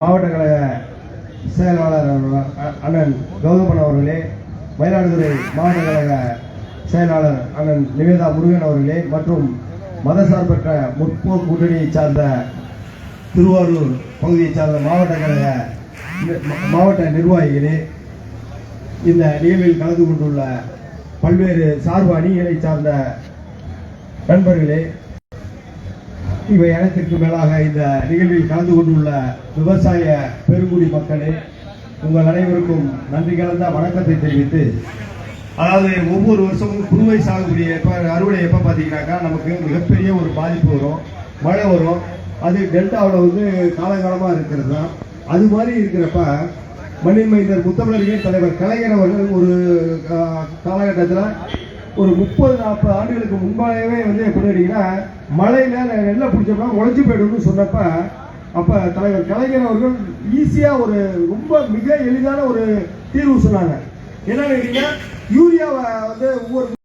மாவட்ட கழக செயலாளர் அண்ணன் கௌதமன் அவர்களே மயிலாடுதுறை மாவட்ட கழக செயலாளர் அண்ணன் நிவேதா முருகன் அவர்களே மற்றும் மதசார்பற்ற முற்போக்கு கூட்டணியை சார்ந்த திருவாரூர் பகுதியை சார்ந்த மாவட்ட கழக மாவட்ட நிர்வாகிகளே இந்த நிகழ்வில் கலந்து கொண்டுள்ள பல்வேறு சார்பு அணிகளை சார்ந்த நண்பர்களே இவை அனைத்திற்கு மேலாக இந்த நிகழ்வில் கலந்து கொண்டுள்ள விவசாய பெருங்குடி மக்களே உங்கள் அனைவருக்கும் நன்றி கலந்த வணக்கத்தை தெரிவித்து அதாவது ஒவ்வொரு வருஷமும் குறுவை சாகுபடி எப்போ அறுவடை எப்போ பார்த்தீங்கன்னாக்கா நமக்கு மிகப்பெரிய ஒரு பாதிப்பு வரும் மழை வரும். அது டெல்டாவில் வந்து காலகாலமாக இருக்கிறது தான் அது மாதிரி இருக்கிறப்ப மண்ணின் மைந்தர் முத்தமிழர்கள் தலைவர் கலைஞர் அவர்கள் ஒரு காலகட்டத்தில் ஒரு முப்பது நாற்பது ஆண்டுகளுக்கு முன்பாகவே வந்து எப்படி கேட்டீங்கன்னா மழையில நெல்லை பிடிச்சோம்னா உழைச்சி போயிடும்னு சொன்னப்ப அப்ப தலைவர் கலைஞர் அவர்கள் ஈஸியா ஒரு ரொம்ப மிக எளிதான ஒரு தீர்வு சொன்னாங்க. என்னன்னு கேட்டீங்கன்னா யூரியாவை வந்து ஒவ்வொரு